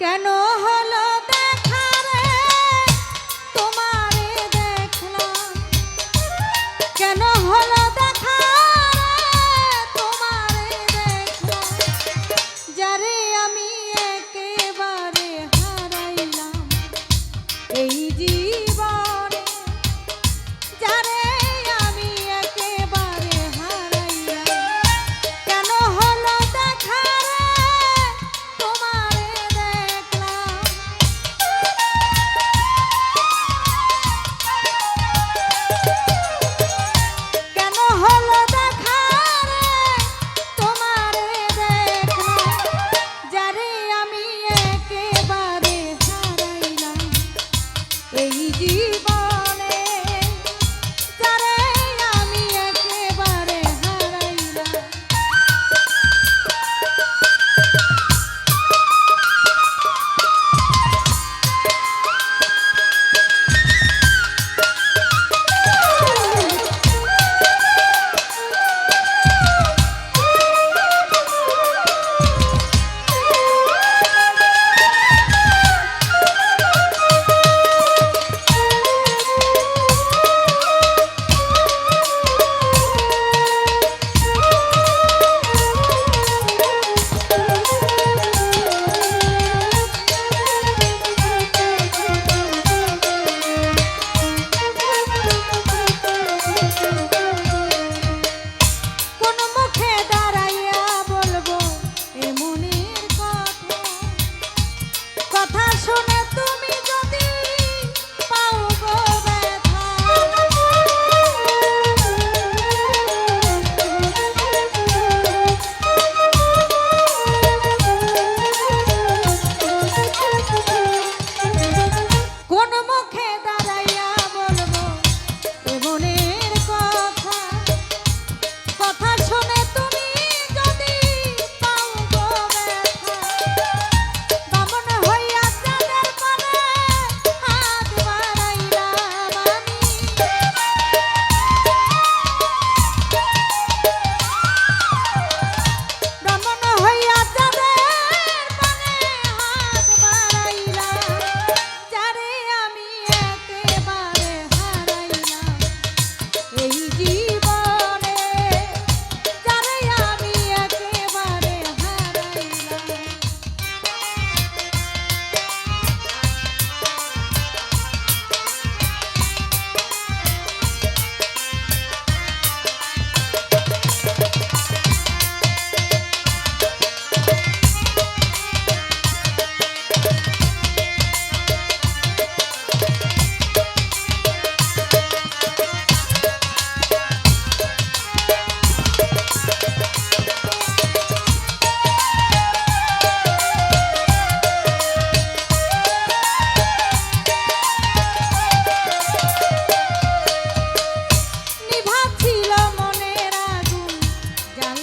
কেন হলো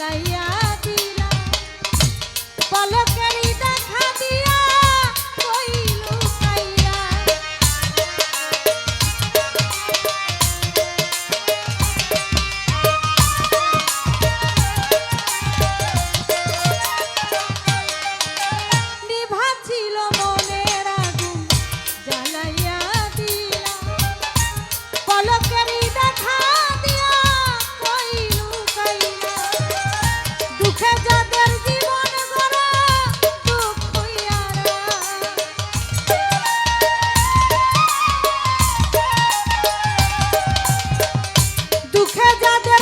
জ্বালাইয়া দিলা। পলকেরই সুখে যাদের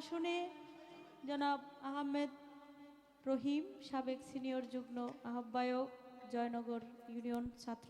শুনে জনাব আহমেদ রহিম সাবেক সিনিয়র যুগ্ম আহ্বায়ক জয়নগর ইউনিয়ন ছাত্র